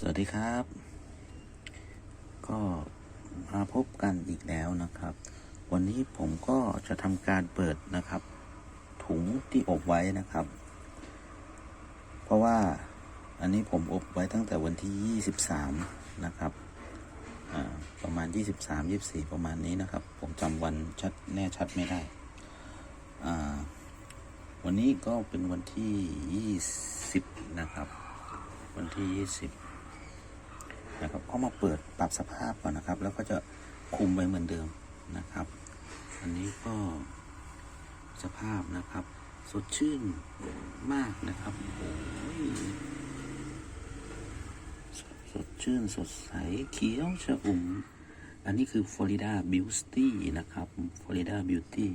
สวัสดีครับ ก็มาพบกันอีกแล้วนะครับ วันนี้ผมก็จะทำการเปิดนะครับ ถุงที่อบไว้นะครับ เพราะว่าอันนี้ผมอบไว้ตั้งแต่วันที่ 23 นะครับประมาณ 23 24 ประมาณนี้นะครับ ผมจำวันชัดแน่ชัดไม่ได้วันนี้ก็เป็นวันที่ 20 นะครับ วันที่ 20 นะครับก็มาเปิดปรับสภาพก่อนนะครับ แล้วก็จะคุมไว้เหมือนเดิมนะครับ อันนี้ก็สภาพนะครับ สดชื่นมากนะครับโอ้ยสสดชื่นสดใสเขียวชอุ่ม อันนี้คือฟลอริดาบิวตี้นะครับฟลอริดาบิวตี้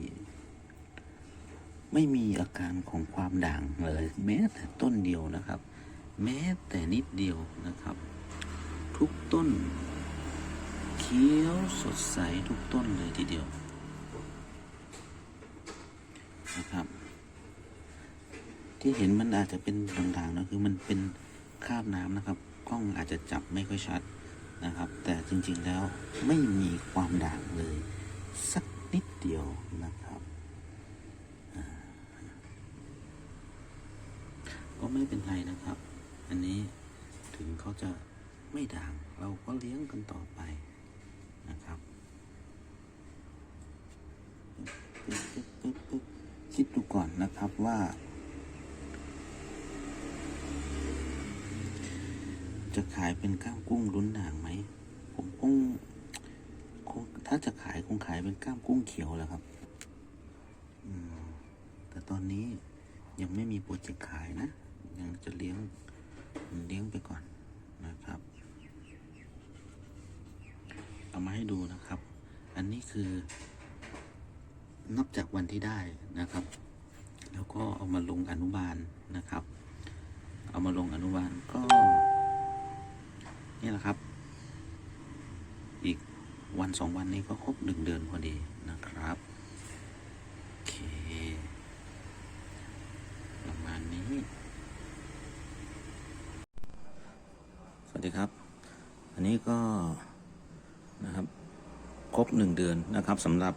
ไม่มีอาการของความด่างเลย แม้แต่ต้นเดียวนะครับ แม้แต่นิดเดียวนะครับ ทุกต้น เขียวสดใสทุกต้นเลยทีเดียวนะครับ ที่เห็นมันอาจจะเป็นด่างๆนะคือมันเป็นคราบน้ำนะครับ กล้องอาจจะจับไม่ค่อยชัดนะครับ แต่จริงๆแล้วไม่มีความด่างเลย สักนิดเดียวนะครับก็ไม่เป็นไรนะครับ อันนี้ถึงเขาจะ ไม่ด่าง เราก็เลี้ยงกันต่อไปนะครับคิดดูก่อนนะครับว่า จะขายเป็นก้ามกุ้งลุ้นด่างไหม ผมคงคงถ้าจะขายคงขายเป็นก้ามกุ้งเขียวแหละครับแต่ตอนนี้ยังไม่มีโปรเจกต์ขายนะ ยังจะเลี้ยงเลี้ยงไปก่อนนะครับ เอามาให้ดูนะครับ อันนี้คือ นับจากวันที่ได้นะครับ แล้วก็เอามาลงอนุบาลนะครับ เอามาลงอนุบาลก็ นี่แหละครับ อีกวันสองวันนี้ก็ครบหนึ่งเดือนพอดีนะครับโอเคประมาณนี้ สวัสดีครับ อันนี้ก็ นะครับครบหนึ่งเดือนนะครับสำหรับ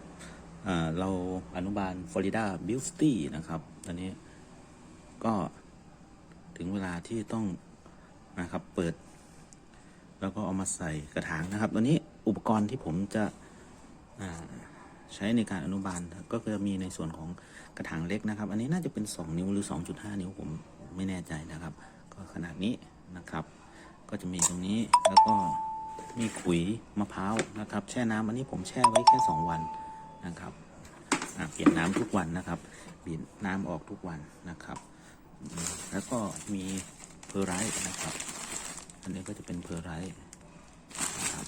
เราอนุบาลฟลอริดาบิวตี้นะครับ ตอนนี้ก็ถึงเวลาที่ต้องนะครับเปิด แล้วก็เอามาใส่กระถางนะครับ ตอนนี้อุปกรณ์ที่ผมจะใช้ในการอนุบาลก็จะมีในส่วนของกระถางเล็กนะครับ อันนี้น่าจะเป็น 2 นิ้วหรือ 2.5 นิ้วผมไม่แน่ใจนะครับ ก็ขนาดนี้นะครับ ก็จะมีตรงนี้แล้วก็ มีขุยมะพร้าวนะครับ แช่น้ำอันนี้ผมแช่ไว้แค่ 2 วันนะครับเปลี่ยนน้ำทุกวันนะครับเปลี่ยนน้ำออกทุกวันนะครับ แล้วก็มีเพอร์ไรท์นะครับ อันนี้ก็จะเป็นเพอร์ไรท์นะครับ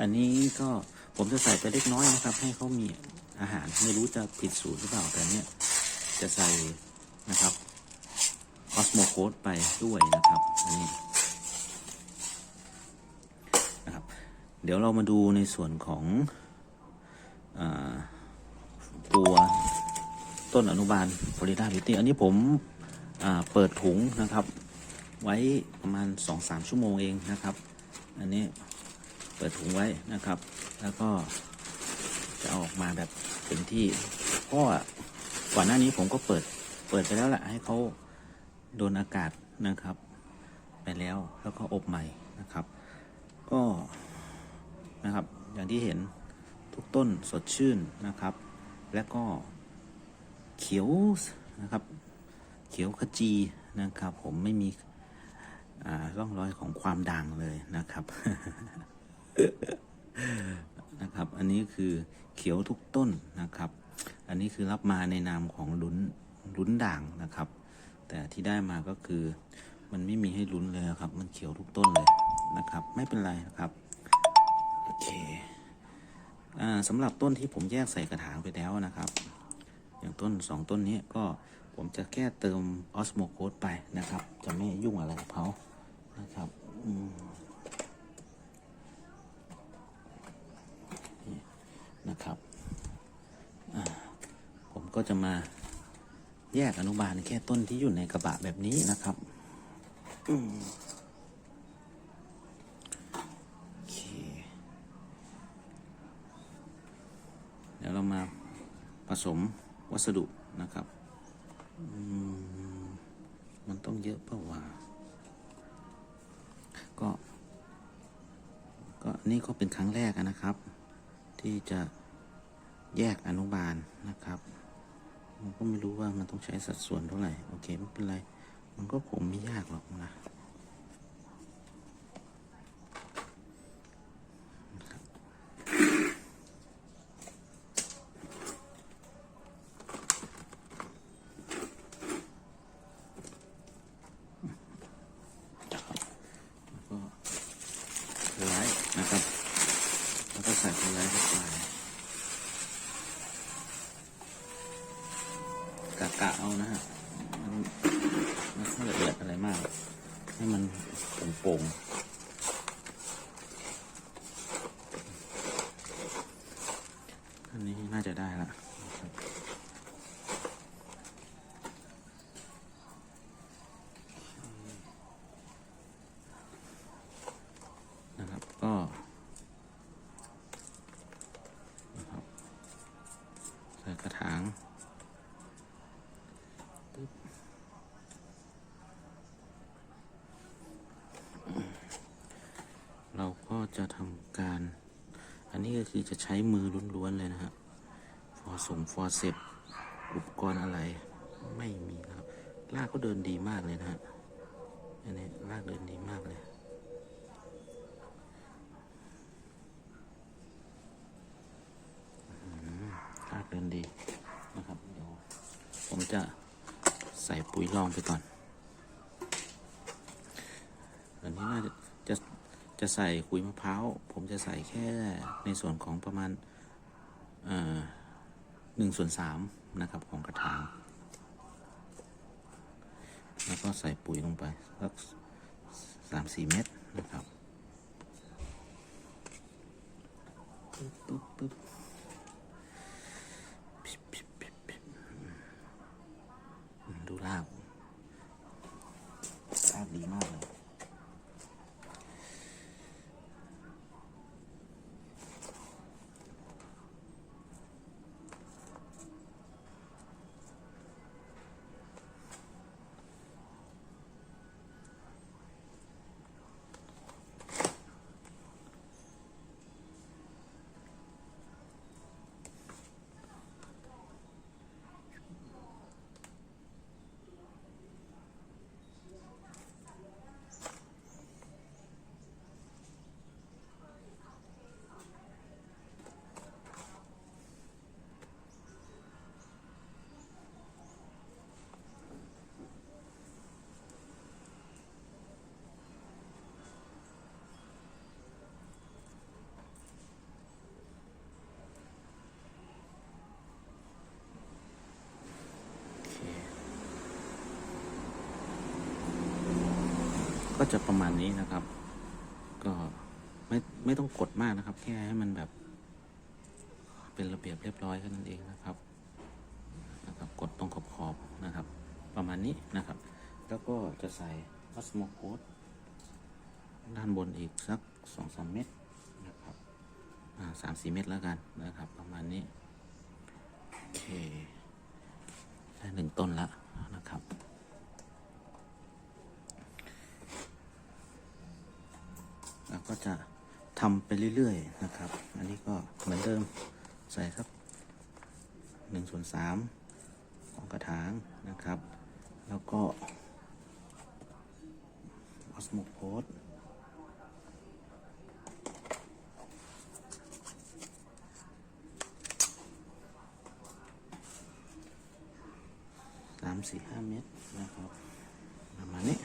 อันนี้ก็ผมจะใส่ไปเล็กน้อยนะครับ ให้เขามีอาหารไม่รู้จะผิดสูตรหรือเปล่าแต่เนี้ยจะใส่นะครับออสโมโคดไปด้วยนะครับอันนี้นะครับ เดี๋ยวเรามาดูในส่วนของอตัวต้นอนุบาลฟลอริดาบิตี้อันนี้ผมเปิดถุงนะครับ ไว้ประมาณ 2-3 ชั่วโมงเองนะครับ อันนี้เปิดถุงไว้นะครับ แล้วก็จะออกมาแบบเต็มที่เพราะว่าก่อนหน้านี้ผมก็เปิดเปิดไปแล้วแหละให้เขาโดนอากาศนะครับ ไปแล้วแล้วก็อบใหม่นะครับ ก็ นะครับ อย่างที่เห็นทุกต้นสดชื่นนะครับ และก็เขียวนะครับ เขียวขจีนะครับ ผมไม่มีอ่าร่องรอยของความด่างเลยนะครับนะครับ อันนี้คือเขียวทุกต้นนะครับ อันนี้คือรับมาในนามของลุ้นลุ้นด่างนะครับ แต่ที่ได้มาก็คือมันไม่มีให้ลุ้นเลยครับ มันเขียวทุกต้นเลยนะครับ ไม่เป็นไรนะครับ เคสำหรับต้นที่ผมแยกใส่กระถางไปแล้วนะครับ อย่างต้นสองต้นนี้ก็ผมจะแค่เติมออสโมโคดไปนะครับ จะไม่ยุ่งอะไรกับเขานะครับนะครับ ผมก็จะมาแยกอนุบาลแค่ต้นที่อยู่ในกระบะแบบนี้นะครับ อืม สมวัสดุนะครับ มันต้องเยอะเปล่าวะก็ ก็นี่ก็เป็นครั้งแรกนะครับ ที่จะแยกอนุบาลนะครับผมก็ไม่รู้ว่ามันต้องใช้สัดส่วนเท่าไหร่ โอเค ไม่เป็นไร มันก็คงไม่ยากหรอกนะก็ไลท์ นะครับ แล้วก็ใส่ไลท์เข้าไปกะกะเอานะฮะมันไม่ค่อยละเอียดอะไรมาก ให้มันโป่งๆอันนี้น่าจะได้ละนะครับนะครับ ก็นะครับใส่กระถางปึ๊บเราก็จะทำการ อั นนี้ก็คือจะใช้มือล้วนๆเลยนะฮะฟอส่งฟอเสร็จอุปกรณ์อะไรไม่มีนะครับ ลากก็เดินดีมากเลยนะฮะอันนี้ลากเดินดีมากเลยลากเดินดีนะครับ เดี๋ยวผมจะใส่ปุ๋ยรองไปก่อนนี้น่าจะจะ จะใส่ขุยมะพร้าวผมจะใส่แค่ในส่วนของประมาณหนึ่งส่วนสามนะครับของกระถาง แล้วก็ใส่ปุ๋ยลงไปสักสามสี่เม็ดนะครับปึ๊บปึ๊บปึ๊บ ดูลาบลาบดีมากเลย โอเค ก็จะประมาณนี้นะครับ ก็ไม่ไม่ต้องกดมากนะครับ แค่ให้มันแบบ เป็นระเบียบเรียบร้อยแค่นั้นเองนะครับนะครับ กดตรงขอบขอบนะครับ ประมาณนี้นะครับ แล้วก็จะใส่พัสโมโคดด้านบนอีกสักสองสามเม็ดนะครับสามสี่เม็ดแล้วกันนะครับ ประมาณนี้ โอเค ได้หนึ่งต้นล้วนะครับ เราก็จะทำไปเรื่อยๆนะครับ อันนี้ก็เหมือนเดิมใส่สักหนึ่งส่วนสามของกระถางนะครับ แล้วก็ออสโมโพสสามสี่ห้าเมตรนะครับประมาณนี้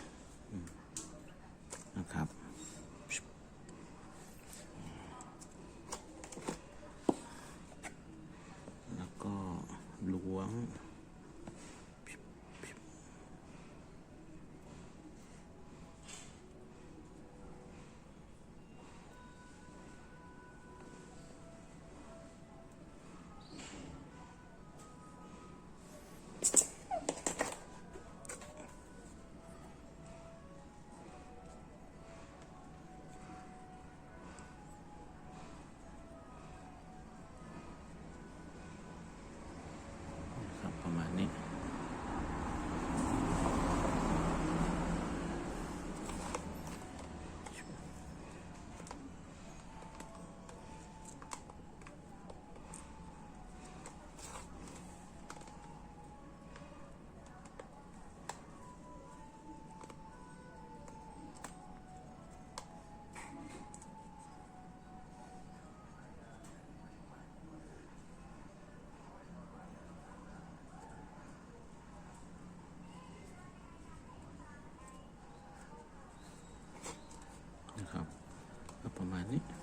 ก็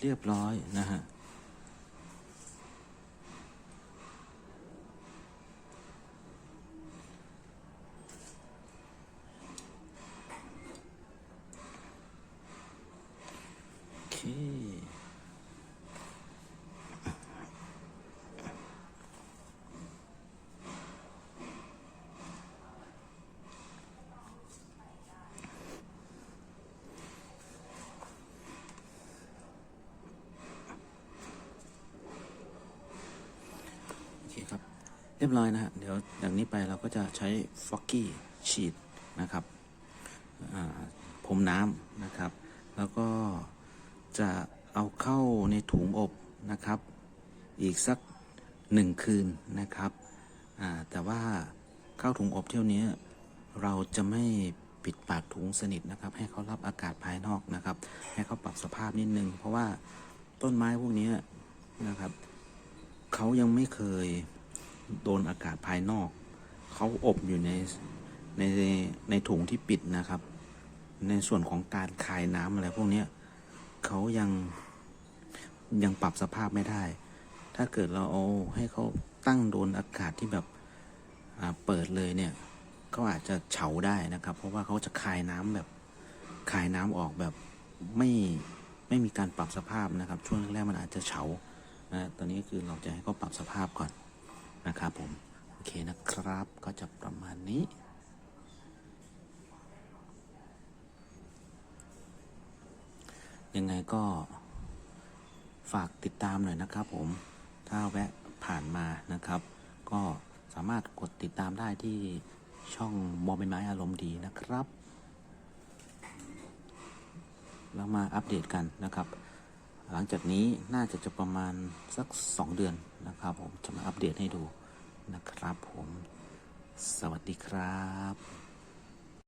เรียบร้อยนะฮะโอเคครับ เรียบร้อยนะฮะเดี๋ยวจากนี้ไปเราก็จะใช้ฟอกกี้ฉีดนะครับอ่าพรมน้ำนะครับ แล้วก็จะเอาเข้าในถุงอบนะครับ อีกสักหนึ่งคืนนะครับแต่ว่าเข้าถุงอบเที่ยวนี้เราจะไม่ปิดปากถุงสนิทนะครับ ให้เขารับอากาศภายนอกนะครับ ให้เขาปรับสภาพนิดนึง เพราะว่าต้นไม้พวกนี้นะครับเขายังไม่เคย โดนอากาศภายนอก เขาอบอยู่ในในในถุงที่ปิดนะครับ ในส่วนของการคายน้ำอะไรพวกนี้เขายังยังปรับสภาพไม่ได้ ถ้าเกิดเราเอาให้เขาตั้งโดนอากาศที่แบบเปิดเลยเนี่ยเขาอาจจะเฉาได้นะครับ เพราะว่าเขาจะคายน้ำแบบคายน้ำออกแบบไม่ไม่มีการปรับสภาพนะครับ ช่วงแรกๆมันอาจจะเฉานะตอนนี้คือเราจะให้เขาปรับสภาพก่อน นะครับผม โอเคนะครับก็จะประมาณนี้ยังไงก็ฝากติดตามหน่อยนะครับผม ถ้าแวะผ่านมานะครับ ก็สามารถกดติดตามได้ที่ช่องมอเป็นไม้อารมณ์ดีนะครับ แล้วมาอัปเดตกันนะครับ หลังจากนี้น่าจะจะประมาณสักสองเดือนนะครับผมจะมาอัปเดตให้ดูนะครับผม สวัสดีครับ